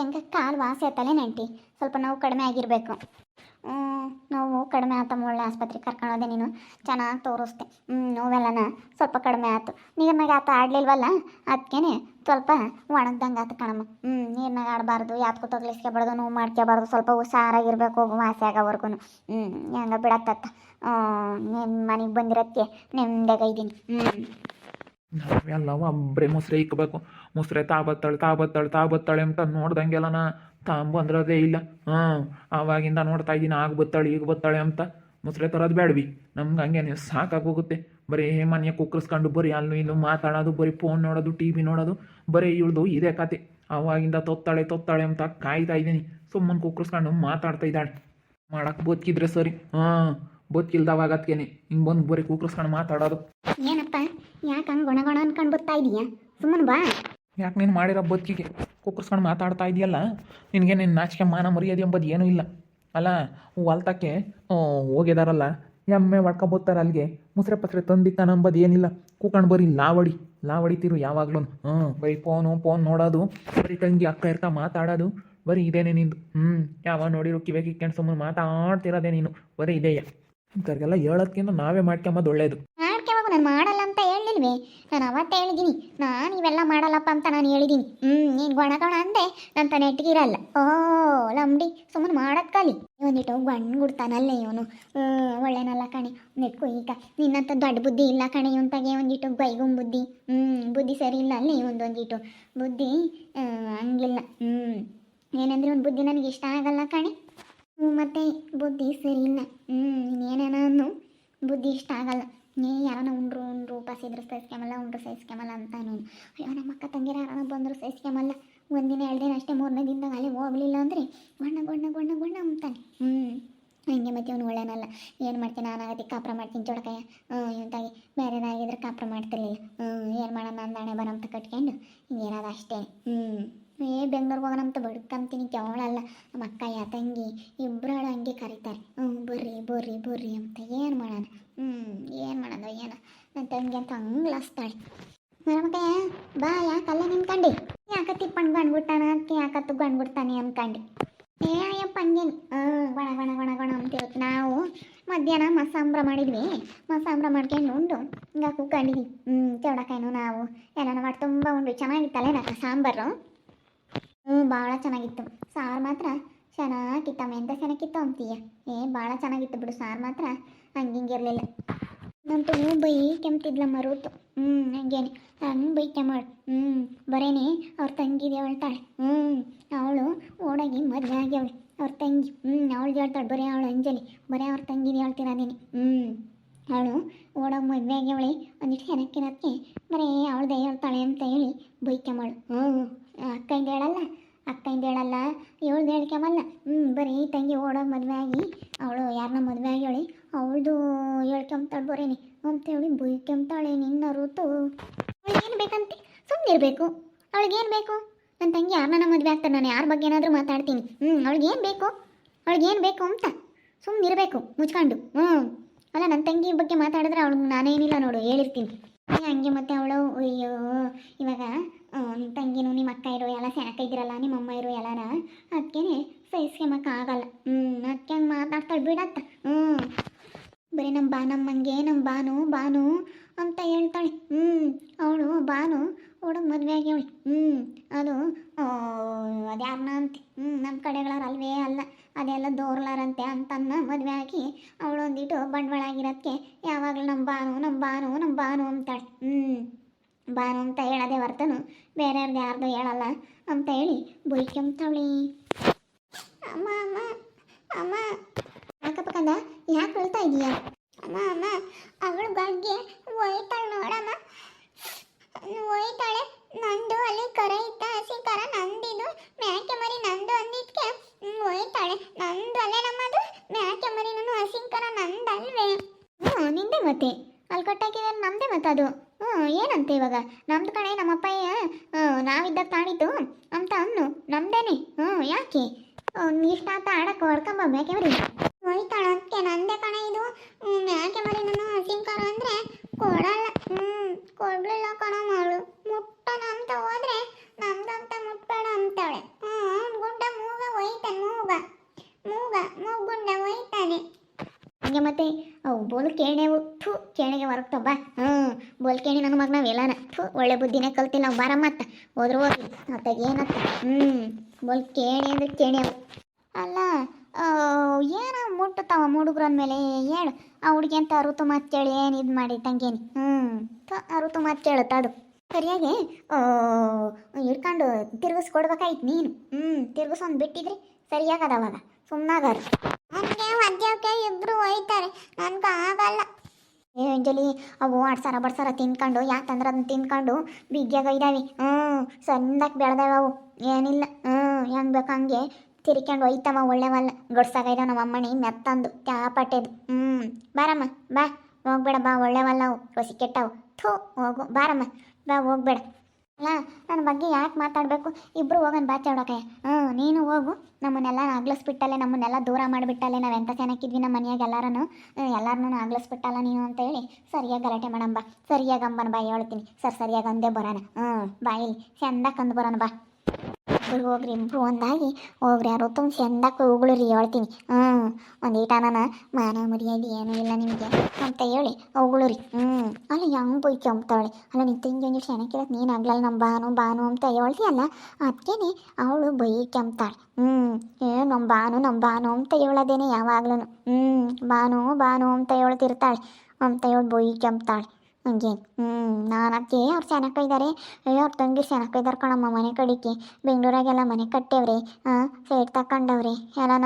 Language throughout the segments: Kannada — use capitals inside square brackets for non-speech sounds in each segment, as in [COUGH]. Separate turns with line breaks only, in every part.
ಹೆಂಗ ಕಾಲು ವಾಸಿ ಆಯ್ತಲ್ಲೇ ನೆಂಟಿ. ಸ್ವಲ್ಪ ನೋವು ಕಡಿಮೆ ಆಗಿರಬೇಕು. ನೋವು ಕಡಿಮೆ ಆಯ್ತು ಒಳ್ಳೆ ಆಸ್ಪತ್ರೆಗೆ ಕರ್ಕೊಂಡು ಹೋದೆ ನೀನು. ಚೆನ್ನಾಗಿ ತೋರಿಸ್ದೆ. ನೋವೆಲ್ಲನ ಸ್ವಲ್ಪ ಕಡಿಮೆ ಆಯ್ತು ನೀರಿನಾಗ ಆತ ಆಡಲಿಲ್ವಲ್ಲ? ಅದಕ್ಕೇನೆ ಸ್ವಲ್ಪ ಒಣಗ್ದಂಗೆ ಆತು ಕಣಮ್ಮ. ಹ್ಞೂ, ನೀರಿನಾಗ ಆಡಬಾರ್ದು. ಯಾತ್ಕೂ ತೊಗಲಿಸ್ಕೋಬಾರ್ದು, ನೋವು ಮಾಡ್ಕೋಬಾರ್ದು. ಸ್ವಲ್ಪ ಹುಷಾರಾಗಿರ್ಬೇಕು ವಾಸಿ ಆಗೋವರೆಗೂ ಹ್ಞೂ, ಹೆಂಗ ಬಿಡತ್ತತ್ತ? ನಿಮ್ಮ ಮನೆಗೆ ಬಂದಿರತ್ತೆ. ನೆಮ್ಮದಿಯಾಗ ಇದ್ದೀನಿ ಹ್ಞೂ.
ನಾವೆಲ್ಲ ಒಬ್ಬರೇ ಮೊಸರೆ ಇಕ್ಕಬೇಕು ಮೊಸರೆ ತಾ ಬತ್ತಾಳೆ ತಾ ಬತ್ತಾಳೆ ತಾ ಅಂತ ನೋಡ್ದಂಗೆಲ್ಲನ ತಾಂಬಂದ್ರದೇ ಇಲ್ಲ. ಹಾಂ, ಆವಾಗಿಂದ ನೋಡ್ತಾ ಇದ್ದೀನಿ ಆಗ ಬತ್ತಾಳೆ ಈಗ ಬತ್ತಾಳೆ ಅಂತ ಮೊಸರೆ ತರೋದು ಬೇಡವಿ ನಮ್ಗೆ ಹಂಗೇನೆ ಸಾಕಾಗೋಗುತ್ತೆ. ಬರೀ ಮನೆಯ ಕುಕ್ಕರ್ಸ್ಕೊಂಡು ಬರೀ ಅಲ್ಲೂ ಇಲ್ಲೂ ಮಾತಾಡೋದು, ಬರೀ ಫೋನ್ ನೋಡೋದು, ಟಿ ವಿ ನೋಡೋದು, ಬರೀ ಇಳ್ದು ಇದೇ ಕತೆ. ಆವಾಗಿಂದ ತೊತ್ತಾಳೆ ತೊತ್ತಾಳೆ ಅಂತ ಕಾಯ್ತಾ ಇದ್ದೀನಿ ಸುಮ್ಮನೆ ಕುಕ್ಕರ್ಸ್ಕೊಂಡು ಮಾತಾಡ್ತಾ ಇದ್ದಾಳೆ. ಮಾಡಕ್ಕೆ ಬದುಕಿದ್ರೆ ಸರಿ. ಹಾಂ ಬದುಕಿಲ್ದವಾಗ ಅದಕ್ಕೇನೆ ಹಿಂಗೆ ಬಂದು ಬರೀ ಕುಕ್ಕರ್ಸ್ಕೊಂಡು ಮಾತಾಡೋದು.
ಏನಪ್ಪ? ಯಾಕೆ ಹಂಗೆ ಗೊಣಗೊಣ ಗುಣ ಅನ್ಕೊಂಡು ಬರ್ತಾ ಇದೀಯಾ? ಸುಮ್ಮನೆ ಬಾ.
ಯಾಕೆ ನೀನು ಮಾಡಿರೋ ಬದುಕಿಗೆ ಕುಕ್ಕರ್ಸ್ಕೊಂಡು ಮಾತಾಡ್ತಾ ಇದೆಯಲ್ಲ? ನಿನಗೆ ನಿನ್ನ ನಾಚಿಕೆ ಮಾನ ಮರ್ಯಾದೆ ಎಂಬುದು ಏನೂ ಇಲ್ಲ. ಅಲ್ಲ ಹೊಲ್ತಕ್ಕೆ ಹೋಗಿದಾರಲ್ಲ. ಎಮ್ಮೆ ಒಡ್ಕೊಬೋತಾರ ಅಲ್ಲಿಗೆ ಮುಸ್ರೆ ಪಸ್ರೆ ತಂದಿತ್ತಾನ ಅಂಬದು ಏನಿಲ್ಲ. ಕೂಕಂಡು ಬರೀ ಲಾವಡಿ. ಲಾವಡಿತಿರು ಯಾವಾಗ್ಲೂ ಹ್ಞೂ ಬರೀ ಫೋನು ಫೋನ್ ನೋಡೋದು. ಬರೀ ತಂಗಿ ಅಕ್ಕ ಇರ್ತಾ ಮಾತಾಡೋದು. ಬರೀ ಇದೇನೆ ನಿಂದು. ಹ್ಞೂ ಯಾವಾಗ ನೋಡಿರು ಕಿವೆ ಕಿಕ್ಕೊಂಡು ಸುಮ್ಮನೆ ಮಾತಾಡ್ತಿರೋದೇ ನೀನು. ಬರೀ ಇದೆಯಾ? ಇಂಥವ್ರಿಗೆಲ್ಲ ಹೇಳೋದ್ಕಿಂತ ನಾವೇ ಮಾಡ್ಕೊಂಬೋದು ಒಳ್ಳೇದು.
ಮಾಡ್ಕೊಬೇಕು ನಾನು ಮಾಡಲ್ಲ ಅಂತ ಹೇಳಿಲ್ವೇ ನಾನು ಅವತ್ತೇ ಹೇಳಿದ್ದೀನಿ. ನಾನು ಇವೆಲ್ಲ ಮಾಡಲ್ಲಪ್ಪ ಅಂತ ನಾನು ಹೇಳಿದ್ದೀನಿ. ಹ್ಞೂ ನೀನು ಗೊಣಗೋಣ ಗೊಣ ಅಂದೆ. ನನ್ನ ಇರಲ್ಲ. ಓ, ಲಂಬಡಿ ಸುಮ್ಮನೆ ಮಾಡೋದ್ ಕಲಿ. ಒಂದಿಟ್ಟು ಗಣ್ಣು ಗುಡ್ತಾನಲ್ಲೇ ಇವನು. ಒಳ್ಳೇನಲ್ಲ ಕಣೆ. ನೆಟ್ಕೊ ಈಗ ನಿನ್ನಂತ ದೊಡ್ಡ ಬುದ್ಧಿ ಇಲ್ಲ ಕಣೆ ಇವಂತಾಗೆ ತಗೆ ಒಂದಿಟ್ಟು ಬೈಗುಂ ಬುದ್ಧಿ. ಹ್ಞೂ ಬುದ್ಧಿ ಸರಿ ಇಲ್ಲ ಅಲ್ಲೇ ಇವೊಂದು ಒಂದಿಟ್ಟು. ಬುದ್ಧಿ ಹಂಗಿಲ್ಲ. ಹ್ಞೂ ಏನಂದ್ರೆ ಒಂದು ಬುದ್ಧಿ ನನಗೆ ಇಷ್ಟ ಆಗಲ್ಲ ಕಣೆ. ಮತ್ತೆ ಬುದ್ಧಿ ಸರಿ ಇಲ್ಲ. ಹ್ಞೂ, ಇನ್ನೇನೇನೂ ಬುದ್ಧಿ ಇಷ್ಟ ಆಗಲ್ಲ. ಏ ಯಾರನ್ನ ಉಂಡ್ರು ಉಂಡ್ರು ಉಪಾಸಿದ್ರು ಸಹಿಸ್ಕೊಂಬಲ್ಲ ಉಂಡ್ರು ಸಹಿಸ್ಕೊಂಬಲ್ಲ ಅಂತ ನೀನು ಅಯ್ಯೋ, ನಮ್ಮ ಅಕ್ಕ ತಂಗಿರ ಯಾರನ್ನ ಬಂದರು ಸಹಿಸ್ಕೊಂಬಲ್ಲ ಒಂದಿನ, ಎರಡು ದಿನ ಅಷ್ಟೇ ಮೂರನೇ ದಿನದಾಗ ಅಲ್ಲಿ ಹೋಗ್ಲಿಲ್ಲ ಅಂದರೆ ಬಣ್ಣ ಬಣ್ಣ ಬಣ್ಣ ಬಣ್ಣ ಅಂತಾನೆ. ಹ್ಞೂ, ಹಂಗೆ ಮತ್ತೆ ಇವನು ಒಳ್ಳೆನಲ್ಲ. ಏನು ಮಾಡ್ತೀನಿ ನಾನು ಆಗತ್ತೆ, ಕಾಪ್ರ ಮಾಡ್ತೀನಿ ಚೊಡಕಾಯ ಹ್ಞೂ ಇವತ್ತಾಗಿ ಬೇರೆದಾಗಿದ್ರೆ ಕಾಪ್ರ ಮಾಡ್ತಿರ್ಲಿಲ್ಲ. ಹ್ಞೂ, ಏನು ಮಾಡೋಣ ಅಂದಾಣೆ ಬರಂತ ಕಟ್ಕೊಂಡು ಹಿಂಗೇನದ ಅಷ್ಟೇ. ಹ್ಞೂ. ಏ, ಬೆಂಗ್ಳೂರಿಗೆ ಹೋಗೋಣಂತ ಬಡ್ಕಂತೀನಿ ಕೆವಳಲ್ಲ. ನಮ್ಮ ಅಕ್ಕ, ಯಾ ತಂಗಿ ಇಬ್ಬರು ಹಂಗೆ ಕರೀತಾರೆ. ಹ್ಞೂ ಬರ್ರಿ ಬರ್ರಿ ಬರ್ರಿ ಅಂತ ಏನು ಮಾಡೋಣ? ಹ್ಞೂ ಏನು ಮಾಡೋದು, ಏನು? ನನ್ನ ತಂಗಿ ಅಂತ ಹಂಗ್ಲಾಸ್ತಾಳೆ ನಮ್ಮಕ್ಕ ಬಾ ಯಾಕಲ್ಲ ನಿನ್ಕಂಡು ಯಾಕ ತಿಪ್ಪಣ್ಣ ಬಂದ್ಬಿಟ್ಟಾನ? ಅದಕ್ಕೆ ಯಾಕತ್ತು ಬಂದ್ಬಿಡ್ತಾನೆ ಅನ್ಕಂಡು. ಏ, ಅಯ್ಯಪ್ಪ, ಹಂಗೇನು? ಹಾಂ ಗಣ ಗೊಣ ಗಣ ಅಂತ ಅಂತಿರುತ್ತೆ ನಾವು ಮಧ್ಯಾಹ್ನ ಮಸಾಂಬ್ರ ಮಾಡಿದ್ವಿ. ಮಸಾಂಬ್ರ ಮಾಡ್ಕೊಂಡು ಉಂಡು. ಹಿಂಗೆ ಕೂಕೊಂಡಿದ್ವಿ ಹ್ಞೂ ಚೌಡಕಾಯಿನು, ನಾವು, ಎಲ್ಲನೂ ಮಾಡಿ. ತುಂಬ ಉಂಡು. ಚೆನ್ನಾಗಿತ್ತಲ್ಲ ಸಾಂಬಾರು? ಹ್ಞೂ, ಭಾಳ ಚೆನ್ನಾಗಿತ್ತು. ಸಾರು ಮಾತ್ರ ಚೆನ್ನಾಗಿತ್ತಮ್ಮ ಎಂತ ಚೆನ್ನಾಗಿತ್ತು ಅಂತೀಯ? ಏ, ಭಾಳ ಚೆನ್ನಾಗಿತ್ತು ಬಿಡು ಸಾರು ಮಾತ್ರ ಹಂಗಿಂಗಿರಲಿಲ್ಲ ನಂತು ಬೈ ಕೆಮ್ತಿದ್ಲಮ್ಮ ಮರುತು ಹ್ಞೂ, ಹಂಗೇನೆ. ಹಂಗೆ ಬೈ ಕೆಮ್ಮಳು ಹ್ಞೂ, ಬರೇನೆ, ಅವ್ರ ತಂಗಿದೆ ಹೇಳ್ತಾಳೆ. ಹ್ಞೂ, ಅವಳು ಓಡಾಗಿ ಮದುವೆ ಆಗ್ಯವಳೆ. ಅವ್ರ ತಂಗಿ. ಹ್ಞೂ ಅವಳು ಹೇಳ್ತಾಳೆ, ಬರೀ ಅವಳು ಅಂಜಲಿ. ಬರೀ ಅವ್ರ ತಂಗಿದೆ ಹೇಳ್ತಿರೋದೇನೆ ಹ್ಞೂ. ಅವಳು ಓಡೋಗಿ ಮದುವೆ ಆಗ್ಯಾವಳೆ ಒಂದಿಷ್ಟು ಹೆನಕ್ಕಿರೋದಕ್ಕೆ ಬರೀ ಅವಳದೇ ಹೇಳ್ತಾಳೆ ಅಂತ ಹೇಳಿ ಬೈಕೆ ಮಾಡು ಹ್ಞೂ. ಅಕ್ಕಂದ ಹೇಳಲ್ಲ ಅಕ್ಕಂದ ಹೇಳಲ್ಲ, ಇವಳ್ದು ಹೇಳ್ಕೊಂಬಲ್ಲ ಹ್ಞೂ ಬರೀ ತಂಗಿ ಓಡೋಗಿ ಮದುವೆ ಆಗಿ, ಅವಳು ಯಾರನ್ನ ಮದುವೆ ಹೇಳಿ ಅವಳದು ಹೇಳ್ಕೊಂತಾಳೆ ಅಂತ ಹೇಳಿ ಬೈಕೊಂತಾಳೆ ನಿನ್ನ ಋತು. ಅವಳಿಗೇನು ಬೇಕಂತೆ? ಸುಮ್ಮನಿರ್ಬೇಕು ಅವಳಿಗೇನು ಬೇಕು? ನನ್ನ ತಂಗಿ ಯಾರನ್ನ ಮದುವೆ ಆಗ್ತಾರೆ ನಾನು ಯಾರ ಬಗ್ಗೆ ಏನಾದರೂ ಮಾತಾಡ್ತೀನಿ. ಹ್ಞೂ ಅವಳಿಗೇನು ಬೇಕು? ಅವಳಿಗೇನು ಬೇಕು ಅಂತ. ಸುಮ್ಮನಿರಬೇಕು ಮುಚ್ಕೊಂಡು. ಹ್ಞೂ ಅಲ್ಲ ನನ್ನ ತಂಗಿ ಬಗ್ಗೆ ಮಾತಾಡಿದ್ರೆ ಅವಳಿಗೆ ನಾನೇನಿಲ್ಲ ನೋಡು, ಹೇಳಿರ್ತೀನಿ. ಹಂಗೆ ಮತ್ತೆ ಅವಳು? ಅಯ್ಯೋ, ಇವಾಗ ತಂಗಿನೂ ನಿಮ್ಮ ಅಕ್ಕ ಇರೋ ಎಲ್ಲ ಸೆಣಕ ಇದ್ರಲ್ಲ ನಿಮ್ಮ ಅಮ್ಮ ಇರೋ ಎಲ್ಲಾರ? ಅದಕ್ಕೆ ಸಹಿಸ್ಕೊಂಬಕ್ಕಾಗಲ್ಲ ಹ್ಞೂ ಅದಕ್ಕೆ ಹಂಗೆ ಮಾತಾಡ್ತಾಳೆ ಬಿಡತ್ತ. ಹ್ಞೂ ಬರೀ ನಮ್ಮ ಬಾ ನಮ್ಮಂಗೆ ನಮ್ಮ ಬಾನು ಬಾನು ಅಂತ ಹೇಳ್ತಾಳೆ. ಹ್ಞೂ ಅವಳು ಬಾನು ಹುಡುಗ ಮದುವೆ ಆಗ್ಯವಳು. ಹ್ಞೂ ಅದು ಅದ್ಯಾರನ್ನ ಅಂತ? ಹ್ಞೂ ನಮ್ಮ ಕಡೆಗಳಾರ ಅಲ್ವೇ ಅಲ್ಲ. ಅದೆಲ್ಲ ದೋರ್ಲಾರಂತೆ ಅಂತನ್ನ ಮದುವೆ ಆಗಿ ಅವಳು ಒಂದಿಟ್ಟು ಬಂಡವಾಳ ಆಗಿರೋದಕ್ಕೆ ಯಾವಾಗಲೂ ನಮ್ಮ ಬಾನು ನಮ್ಮ ಬಾನು ನಮ್ಮ ಬಾನು ಅಂತಾಳೆ. ಹ್ಞೂ ಬಾನು ಅಂತ ಹೇಳದೆ ಹೊರ್ತನು ಬೇರೆಯವ್ರದ್ದು ಯಾರ್ದು ಹೇಳಲ್ಲ ಅಂತ ಹೇಳಿ ಬೈಕೊಂತಾವಳಿ ಅಮ್ಮ ಅಮ್ಮ ಅಮ್ಮ. ಅಕ್ಕಪಕ್ಕದ ಯಾಕೆ ಹೇಳ್ತಾ ಇದೀಯಾ? ಅಮ್ಮ ಅಮ್ಮ, ಅವಳು ಬಗ್ಗೆ ಒಯ್ತಾಳೆ ನೋಡಮ್ಮ. ಒಯ್ತಾಳೆ ನಂದು ಅಲ್ಲಿ ಕರ ಇತ್ತ ಹಸಿ ಕರ ನಂದಿದು ಮ್ಯಾಕೆ ಮರಿ ನಂದು ಅಂದಿದ್ಕೆ ಒಯ್ತಾಳೆ ನಂದು ಅಲ್ಲೇ ನಮ್ಮದು ಮ್ಯಾಕೆ ಮರಿ ನಾನು ಹಸಿ ಕರ ನಂದಲ್ವೇ? ಹ್ಞೂ ನಿಂದೆ ಮತ್ತೆ. ಅಲ್ಲಿ ಕೊಟ್ಟಾಕಿದ್ರೆ ನಮ್ಮದೇ ಮತ್ತೆ ಅಂತೆ ಇವಾಗ. ನಮ್ದು ಕಣೆ ನಮ್ಮಪ್ಪಯ್ಯ ನಾವಿದ್ದಾಗ ತಾಣಿದ್ದು ಅಂತ ಅನ್ನು ನಮ್ದೇನೆ. ಹ್ಞೂ ಯಾಕೆ? ಇಷ್ಟ ಇಷ್ಟಾತ ಆಡಕ್ಕೆ ಹೊಡ್ಕೊಂಬ ಬರೀ? ಹೋಯ್ತಾಳ ಅದಕ್ಕೆ. ನಂದೇ ಕಣೆ ಇದು. ಯಾಕೆ ಮರಿ ನಾನು ಹಸಿಂಕಾರ ಅಂದರೆ ಕೊಡಲ್ಲ. ಹ್ಞೂ ಕೊಡಲಿಲ್ಲ ಕಣ ಮಾಡು ಮುಟ್ಟನ ಅಂತ ಹೋದ್ರೆ ನಮ್ದಂತ ಮುಟ್ಟಬೇಡ ಅಂತಾಳೆ. ಹ್ಞೂ ಗುಂಡ ಮೂಗ ಒಯ್ತಾನೆ ಮೂಗ. ಮೂಗ ಮೂಗುಂಡ ಒಯ್ತಾನೆ ಹಂಗೆ ಮತ್ತೆ, ಅವು ಬೋಲ್ ಕೇಣೆವು ಉಟ್ಟು ಕೇಣಿಗೆ ಹೊರಗ್ತವ ಹ್ಞೂ ಬೋಲ್ ಕೇಣಿ ನನ್ನ ಮಗ್ನ ವೇಲಾನ ಥೂ, ಒಳ್ಳೆ ಬುದ್ಧಿನೇ ಕಲ್ತಿಲ್ಲ, ನಾವು ಬಾರಮ್ಮ ಅತ್ತ. ಹೋದ್ರು ಹೋಗಿ ಅತ್ತಾಗ ಏನತ್ತ ಹ್ಞೂ ಬೋಲ್ ಕೇಣಿ ಅಂದ್ರೆ ಕೇಣೆವು ಅಲ್ಲ ಏನ ಮುಟ್ಟುತ್ತಾವ ಹುಡುಗ್ರ ಅಂದಮೇಲೆ? ಹೇಳು. ಆ ಹುಡುಗಿ ಅಂತ ಋತು ಮಾತು ಕೇಳಿ ಏನು ಇದು ಮಾಡಿ ತಂಗೇನಿ ಹ್ಞೂ ಥ ಆ ಋತು ಮಾತು ಕೇಳುತ್ತ ಅದು. ಸರಿಯಾಗಿ ಹಿಡ್ಕೊಂಡು ತಿರ್ಗಿಸ್ಕೊಡ್ಬೇಕಾಯ್ತು ನೀನು. ಹ್ಞೂ ತಿರ್ಗಿಸೊಂದು ಬಿಟ್ಟಿದ್ರಿ. ಸರಿಯಾಗದ ಅವಾಗ ಮದ್ಯಕ್ಕೆ ಇಬ್ರು ಒಯ್ತಾರೆ. ನನ್ಗೆ ಆಗಲ್ಲ. ಏ ಅಂಜಲಿ, ಅವು ಆಡ್ಸಾರ ಬಡ್ಸಾರ ತಿನ್ಕೊಂಡು, ಯಾಕಂದ್ರೆ ಅದನ್ನ ತಿನ್ಕೊಂಡು ಬಿಗ್ಯಾಗೈದಾವೆ ಹ್ಞೂ ಸಣ್ಣಕ್ಕೆ ಬೆಳೆದಾವೆ ಅವು. ಏನಿಲ್ಲ. ಹ್ಞೂ ಹೆಂಗೆ ಬೇಕು ಹಂಗೆ ತಿರ್ಕೊಂಡು ಒಯ್ತವ ಒಳ್ಳೆವಲ್ಲ ಗಡ್ಸಾಗೈದ ನಮ್ಮ ಅಮ್ಮಣಿ, ಮೆತ್ತಂದು, ತ್ಯಾಪಟ್ಟೆದು. ಹ್ಞೂ ಬಾರಮ್ಮ, ಬಾ. ಹೋಗ್ಬೇಡ, ಬಾ ಒಳ್ಳೆವಲ್ಲ ಅವು. ರುಸಿ ಕೆಟ್ಟವು. ಥೂ, ಹೋಗು. ಬಾರಮ್ಮ, ಬಾ, ಹೋಗ್ಬೇಡ. ಅಲ್ಲ ನನ್ನ ಬಗ್ಗೆ ಯಾಕೆ ಮಾತಾಡಬೇಕು? ಇಬ್ಬರು ಹೋಗೋಣ ಬಾಚಾಡೋಕೆ ಹ್ಞೂ ನೀನು ಹೋಗು. ನಮ್ಮನ್ನೆಲ್ಲ ಆಗ್ಲಿಸ್ಬಿಟ್ಟಲ್ಲೇ, ನಮ್ಮನ್ನೆಲ್ಲ ದೂರ ಮಾಡಿಬಿಟ್ಟಲೆ ನಾವು ಎಂತ ಚೆನ್ನಾಗಿದ್ವಿ ನಮ್ಮ ಮನೆಯಾಗ ಎಲ್ಲರೂ ಎಲ್ಲರನ್ನೂ ಆಗ್ಲಿಸ್ಬಿಟ್ಟಲ್ಲ ನೀನು ಅಂತ ಹೇಳಿ ಸರಿಯಾಗಿ ಗಲಾಟೆ ಮಾಡಂಬ ಸರಿಯಾಗಿ ಅಂಬನ ಬಾ, ಹೇಳ್ತೀನಿ. ಸರ್, ಸರಿಯಾಗಿ ಅಂದೇ ಬರೋಣ. ಹ್ಞೂ ಬಾಯಿಲಿ ಚೆಂದ ಕಂದು ಬರೋಣ ಬಾ. ಇಬ್ರು ಹೋಗ್ರಿ. ಇಬ್ಬರು ಒಂದಾಗಿ. ಹೋಗ್ರಿ, ಯಾರು ತುಂಬ ಚಂದಕ್ಕೆ ಉಗುಳ್ರಿ ಹೇಳ್ತೀನಿ. ಹ್ಞೂ ಒಂದು ಈಟನ ಮಾನ ಮರ್ಯಾದೆ ಏನೂ ಇಲ್ಲ ನಿಮಗೆ. ಅಂತ ಹೇಳಿ ಉಗುಳ್ರಿ ಹ್ಞೂ ಅಲ್ಲ, ಹೆಂಗೆ ಹೋಗಿ ಕೆಂಪ್ತಾಳೆ ಅಲ್ಲ, ನಿನ್ ತಂಗಿ ಹಿಂಗೆ ಚೆನ್ನಾಗಿರತ್ತೆ ನೀನು ಆಗ್ಲಲ್ಲ ನಮ್ಮ ಬಾನು ಬಾನು ಅಂತ ಹೇಳ್ತೀಯಲ್ಲ ಅದಕ್ಕೇನೆ ಅವಳು ಬೈ ಕೆಂಪ್ತಾಳೆ ಹ್ಞೂ ಏ ನಮ್ಮ ಬಾನು ನಮ್ಮ ಬಾನು ಅಂತ ಹೇಳೋದೇನೆ ಯಾವಾಗ್ಲೂ ಹ್ಞೂ ಬಾನು ಬಾನು ಅಂತ ಹೇಳ್ತಿರ್ತಾಳೆ. ಅಂತ ಹೇಳಿ ಬೈ ಕೆಂಪ್ತಾಳೆ ಹಂಗೆ. ಹ್ಞೂ ನಾನು ಅದಕ್ಕೆ ಅವ್ರು ಚೆನ್ನಾಗಿದ್ದಾರೆ ಅಯ್ಯೋ, ಅವ್ರ ತಂಗಿ ಚೆನ್ನಾಗಿದ್ದಾರೆ ಕಣಮ್ಮ ಮನೆ ಕಡಿಕೆ. ಬೆಂಗಳೂರಾಗೆಲ್ಲ ಮನೆ ಕಟ್ಟೇವ್ರಿ. ಹಾಂ ಸೇಟ್ ಏನಾನ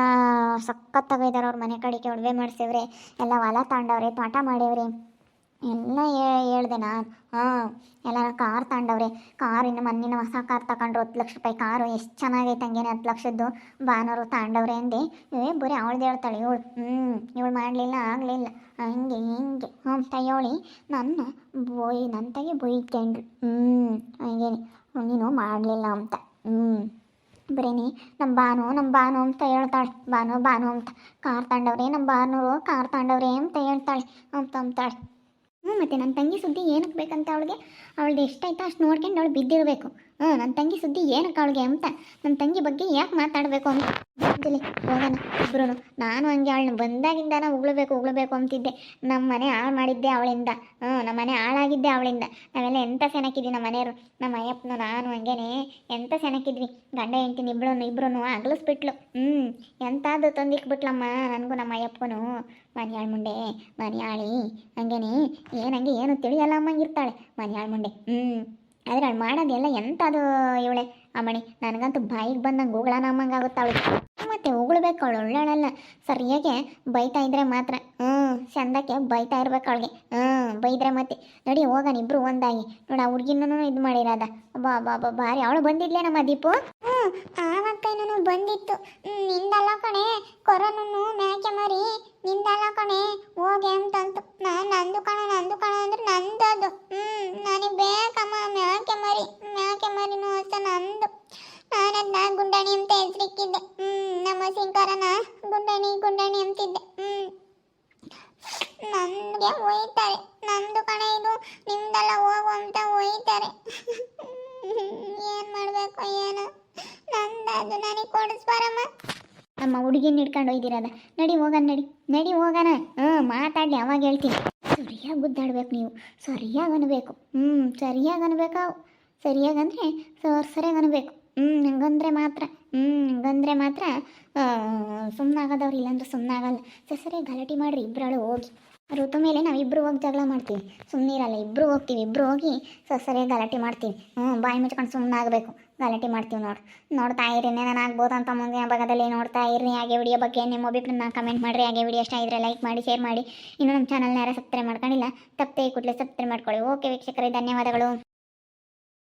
ಸಖತ್ ಸಖತ್ತಾಗಿದ್ದಾರೆ ಅವ್ರ ಮನೆ ಕಡಿಕೆ, ಒಡವೆ ಮಾಡಿಸೇವ್ರಿ. ಎಲ್ಲ ಹೊಲ ತಗೊಂಡವ್ರಿ ತೋಟ ಮಾಡೇವ್ರಿ ಎಲ್ಲ ಹೇಳ್ದೆ ನಾನು ಹಾಂ ಎಲ್ಲ ಕಾರ್ ತಗೊಂಡವ್ರೆ. ಕಾರ್ ಇನ್ನು ಮೊನ್ನಿನ ಹೊಸ ಕಾರ್ ತಗೊಂಡ್ರು, ಹತ್ತು ಲಕ್ಷ ರೂಪಾಯಿ ಕಾರು. ಎಷ್ಟು ಚೆನ್ನಾಗೈತೆ ಹಂಗೇನೆ ಹತ್ತು ಲಕ್ಷದ್ದು. ಬಾನೋರು ತಗೊಂಡವ್ರೆ ಅಂದೆ. ಏ ಬರೀ ಅವಳ್ದು ಹೇಳ್ತಾಳೆ, ಇವಳು ಹ್ಞೂ ಇವಳು ಮಾಡಲಿಲ್ಲ, ಆಗಲಿಲ್ಲ. ಹಂಗೆ, ಹಿಂಗೆ. ಹ್ಞೂ ತಯ್ಯೋಳಿ ನನ್ನ ಬೊಯ್ ನನ್ನ ತಾಯಿ ಬೈಕೊಂಡ್ರು ಹ್ಞೂ ಹಂಗೇನೆ. ನೀನು ಮಾಡಲಿಲ್ಲ ಅಂತ. ಹ್ಞೂ ಬರೀನಿ ನಮ್ಮ ಬಾನು ನಮ್ಮ ಬಾನು ಅಂತ ಹೇಳ್ತಾಳೆ. ಬಾನು ಬಾನು ಅಂತ. ಕಾರ್ ತಗೊಂಡವ್ರೆ ನಮ್ಮ ಬಾನೂರು ಕಾರ್ ತಗೊಂಡವ್ರೆ ಅಂತ ಹೇಳ್ತಾಳೆ. ಅಂತ ಅಂತಾಳೆ ಹ್ಞೂ ಮತ್ತೆ ನನ್ನ ತಂಗಿ ಸುದ್ದಿ ಏನಕ್ಕೆ ಬೇಕಂತ ಅವಳಿಗೆ ಅವಳದ್ದು ಎಷ್ಟಾಯ್ತು ಅಷ್ಟು ನೋಡ್ಕೊಂಡು ಅವಳು ಬಿದ್ದಿರಬೇಕು. ಹ್ಞೂ ನನ್ನ ತಂಗಿ ಸುದ್ದಿ ಏನಕ್ಕೆ ಅವಳಿಗೆ ಅಂತ. ನನ್ನ ತಂಗಿ ಬಗ್ಗೆ ಯಾಕೆ ಮಾತಾಡಬೇಕು ಅಂತ ಅಂಜಲಿ ಹೋಗೋಣ ಇಬ್ರು ನಾನು ಹಂಗೆ ಅವಳನ್ನ ಬಂದಾಗಿಂದನ ಉಗ್ಳಬೇಕು ಉಗ್ಳಬೇಕು ಅಂತಿದ್ದೆ. ನಮ್ಮ ಮನೆ ಹಾಳು ಮಾಡಿದ್ದೆ ಅವಳಿಂದ. ಹ್ಞೂ ನಮ್ಮ ಮನೆ ಹಾಳಾಗಿದ್ದೆ ಅವಳಿಂದ. ನಾವೆಲ್ಲ ಎಂಥ ಸೆನಕಿದ್ವಿ ನಮ್ಮ ಮನೆಯವರು? ನಮ್ಮ ಅಯ್ಯಪ್ಪನು, ನಾನು ಹಂಗೇನೆ ಎಂಥ ಸೆನಕಿದ್ವಿ ಗಂಡ ಹೆಂಡ್ತಿನ ಇಬ್ರು ಇಬ್ರು ಅಗಲಿಸ್ಬಿಟ್ಲು. ಹ್ಞೂ ಎಂಥದ್ದು ತಂದಿಕ್ಬಿಟ್ಲಮ್ಮ ನನಗೂ ನಮ್ಮ ಅಯ್ಯಪ್ಪನು. ಮನ್ಯಾಳ ಮುಂಡೆ, ಮನೆಯಾಳಿ, ಹಂಗೇನೆ. ಏನಂಗೆ ಏನು ತಿಳಿಯಲ್ಲ ಅಮ್ಮಂಗಿರ್ತಾಳೆ ಮನ್ಯಾಳ ಮುಂಡೆ. ಹ್ಞೂ ಆದ್ರೆ ಅವಳು ಮಾಡೋದೆಲ್ಲ ಎಂಥದು ಇವಳೆ? ಅಮ್ಮಣಿ, ನನಗಂತೂ ಬಾಯಿಗೆ ಬಂದಂಗೆ ಉಗಳನ ಅಮ್ಮಂಗಾಗುತ್ತೆ ಅವಳಿಗೆ. ಮತ್ತೆ ಉಗುಳ್ಬೇಕು ಅವಳು ಒಳ್ಳಾಳಲ್ಲ ಸರಿಯಾಗಿ ಬೈತಾ ಇದ್ರೆ ಮಾತ್ರ. ಹ್ಞೂ ಚಂದಕ್ಕೆ ಬೈತಾ ಇರ್ಬೇಕು ಅವಳಿಗೆ. ಹ್ಞೂ ಬೈದ್ರೆ ಮತ್ತೆ. ನೋಡಿ, ಹೋಗೋಣ ಇಬ್ರು ಒಂದಾಗಿ. ನೋಡಿ, ಆ ಹುಡುಗಿನೂ ಇದು ಮಾಡಿರೋದ ಬಾ ಬಾ ಬಾ ಬಾರಿ ಅವಳು ಬಂದಿದ್ಲೇ ನಮ್ಮ ದೀಪು? ಹ್ಞೂ ಆವಕ್ಕೇನೂ ಬಂದಿತ್ತು ನಿಂದಲ್ಲ ಕಣೆ ಕೊರೋನೂ ಮ್ಯಾಕೆ ಮರಿ, ನಿಂದಲ್ಲ ಕಣೆ, ಹೋಗಿ ಅಂತಂತು. ನಾನು ನಂದು ಕಣ ನಂದು ಕಣ ಅಂದ್ರೆ ನಂದದು. ಹ್ಞೂ ನನಗೆ ಬೇಕಮ್ಮ ಮ್ಯಾಕೆ ಮರಿ ಮ್ಯಾಕೆ ಮರಿನೂ ಅಂತ ನಂದು. ನಾನದ್ನ ಗುಂಡಾಣಿ ಅಂತ ಹೆಸರಿಕ್ಕಿದ್ದೆ. ಹ್ಞೂ ನಮ್ಮ ಸಿಂಕಾರನ ಗುಂಡಾಣಿ ಗುಂಡಾಣಿ ಅಂತಿದ್ದೆ. ಹ್ಞೂ ನನಗೆ ಒಯ್ತಾರೆ ನಂದು ಕಣೆ ಇದು, ನಿಮ್ದೆಲ್ಲ ಹೋಗು ಅಂತ ಒಯ್ತಾರೆ [LAUGHS] ಏನು ಮಾಡಬೇಕು, ಏನು? ನಂದದು ನನಗೆ ಕೊಡಿಸ್ಬಾರಮ್ಮ ನಮ್ಮ ಹುಡುಗಿನ ಹಿಡ್ಕೊಂಡು ಹೋಗಿದ್ದೀರಲ್ಲ ನಡಿ ಹೋಗೋಣ, ನಡಿ. ನಡಿ ಹೋಗೋಣ. ಹ್ಞೂ, ಮಾತಾಡಲಿ, ಅವಾಗ ಹೇಳ್ತೀನಿ. ಸರಿಯಾಗಿ ಗುದ್ದಾಡ್ಬೇಕು ನೀವು. ಸರಿಯಾಗಿ ಅನ್ಬೇಕು. ಹ್ಞೂ, ಸರಿಯಾಗಿ ಅನ್ಬೇಕು? ಸರಿಯಾಗಿ ಅಂದರೆ ಸರ್ ಸರಿಯಾಗಿ ಅನ್ಬೇಕು. ಹ್ಞೂ, ಹಂಗಂದ್ರೆ ಮಾತ್ರ. ಹ್ಞೂ, ಹಂಗಂದ್ರೆ ಮಾತ್ರ ಸುಮ್ಮನಾಗದವ್ರು ಇಲ್ಲಾಂದ್ರೆ ಸುಮ್ಮನಾಗಲ್ಲ ಸರಿ ಗಲಾಟೆ ಮಾಡಿರಿ ಇಬ್ಬರಳು ಹೋಗಿ. ಋತು ಮೇಲೆ ನಾವು ಇಬ್ಬರು ಹೋಗಿ ಜಗಳ ಮಾಡ್ತೀವಿ. ಸುಮ್ಮನಿರಲ್ಲ ಇಬ್ಬರು ಹೋಗ್ತೀವಿ. ಇಬ್ಬರು ಹೋಗಿ ಸರಿಯಾಗಿ ಗಲಾಟೆ ಮಾಡ್ತೀವಿ. ಹ್ಞೂ ಬಾಯಿ ಮುಚ್ಕೊಂಡು ಸುಮ್ಮನೆ ಆಗಬೇಕು. ಗಲಾಟೆ ಮಾಡ್ತೀವಿ ನೋಡಿ. ನೋಡ್ತಾ ಇರಿ ನಾನು ಆಗ್ಬೋದು ಅಂತ ಮುಂದಿನ ಭಾಗದಲ್ಲಿ ನೋಡ್ತಾ ಇರಿ. ಹಾಗೆ ವಿಡಿಯೋ ಬಗ್ಗೆ ನಿಮ್ಮ ಅಭಿಪ್ರಾಯನ ಕಮೆಂಟ್ ಮಾಡಿರಿ. ಹಾಗೆ ವಿಡಿಯೋ ಇಷ್ಟ ಇದ್ರೆ ಲೈಕ್ ಮಾಡಿ ಶೇರ್ ಮಾಡಿ. ಇನ್ನೂ ನಮ್ಮ ಚಾನಲ್ನ ಯಾರು ಸಬ್ಸ್ಕ್ರೈಬ್ ಮಾಡ್ಕೊಂಡಿಲ್ಲ ತಪ್ಪೇ ಕೂಡಲೇ ಸಬ್ಸ್ಕ್ರೈಬ್ ಮಾಡ್ಕೊಳ್ಳಿ. ಓಕೆ ವೀಕ್ಷಕರೇ, ಧನ್ಯವಾದಗಳು.